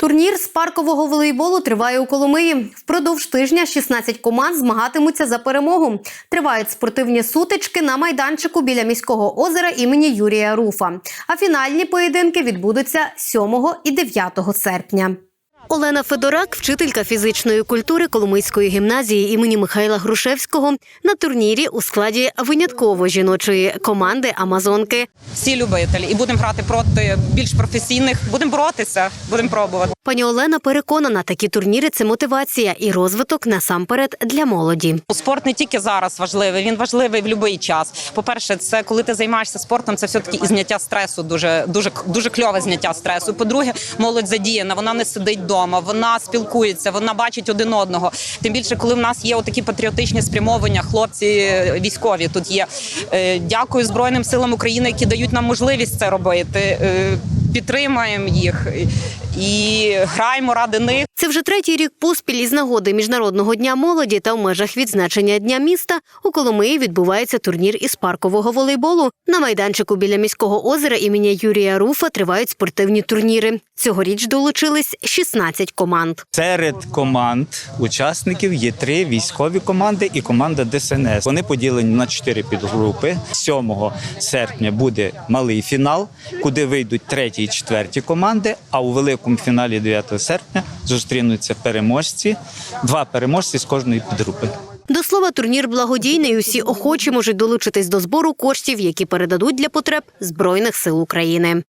Турнір з паркового волейболу триває у Коломиї. Впродовж тижня 16 команд змагатимуться за перемогу. Тривають спортивні сутички на майданчику біля міського озера імені Юрія Руфа. А фінальні поєдинки відбудуться 7 і 9 серпня. Олена Федорак, вчителька фізичної культури Коломийської гімназії імені Михайла Грушевського, на турнірі у складі винятково жіночої команди Амазонки. всі любителі, і будемо грати проти більш професійних. Будемо боротися, будемо пробувати. Пані Олена переконана, такі турніри це мотивація і розвиток насамперед для молоді. Спорт не тільки зараз важливий, він важливий в будь-який час. По-перше, це коли ти займаєшся спортом, це все таки і зняття стресу. Дуже дуже дуже кльове зняття стресу. По-друге, молодь задіяна, вона не сидить вдома, вона спілкується, вона бачить один одного. Тим більше, коли в нас є отакі патріотичні спрямовання, хлопці е, військові тут є. Е, Дякую Збройним силам України, які дають нам можливість це робити. Е, Підтримаємо їх і граємо ради них. Це вже третій рік поспіль із нагоди міжнародного дня молоді та в межах відзначення дня міста у Коломиї відбувається турнір із паркового волейболу. На майданчику біля міського озера імені Юрія Руфа тривають спортивні турніри. Цьогоріч долучились 16 команд. Серед команд учасників є три військові команди і команда ДСНС. Вони поділені на чотири підгрупи. 7 серпня буде малий фінал, куди вийдуть треті і четверті команди. А у великому фіналі 9 серпня зустрінуться переможці, два переможці з кожної підгрупи. До слова, турнір благодійний. Усі охочі можуть долучитись до збору коштів, які передадуть для потреб Збройних сил України.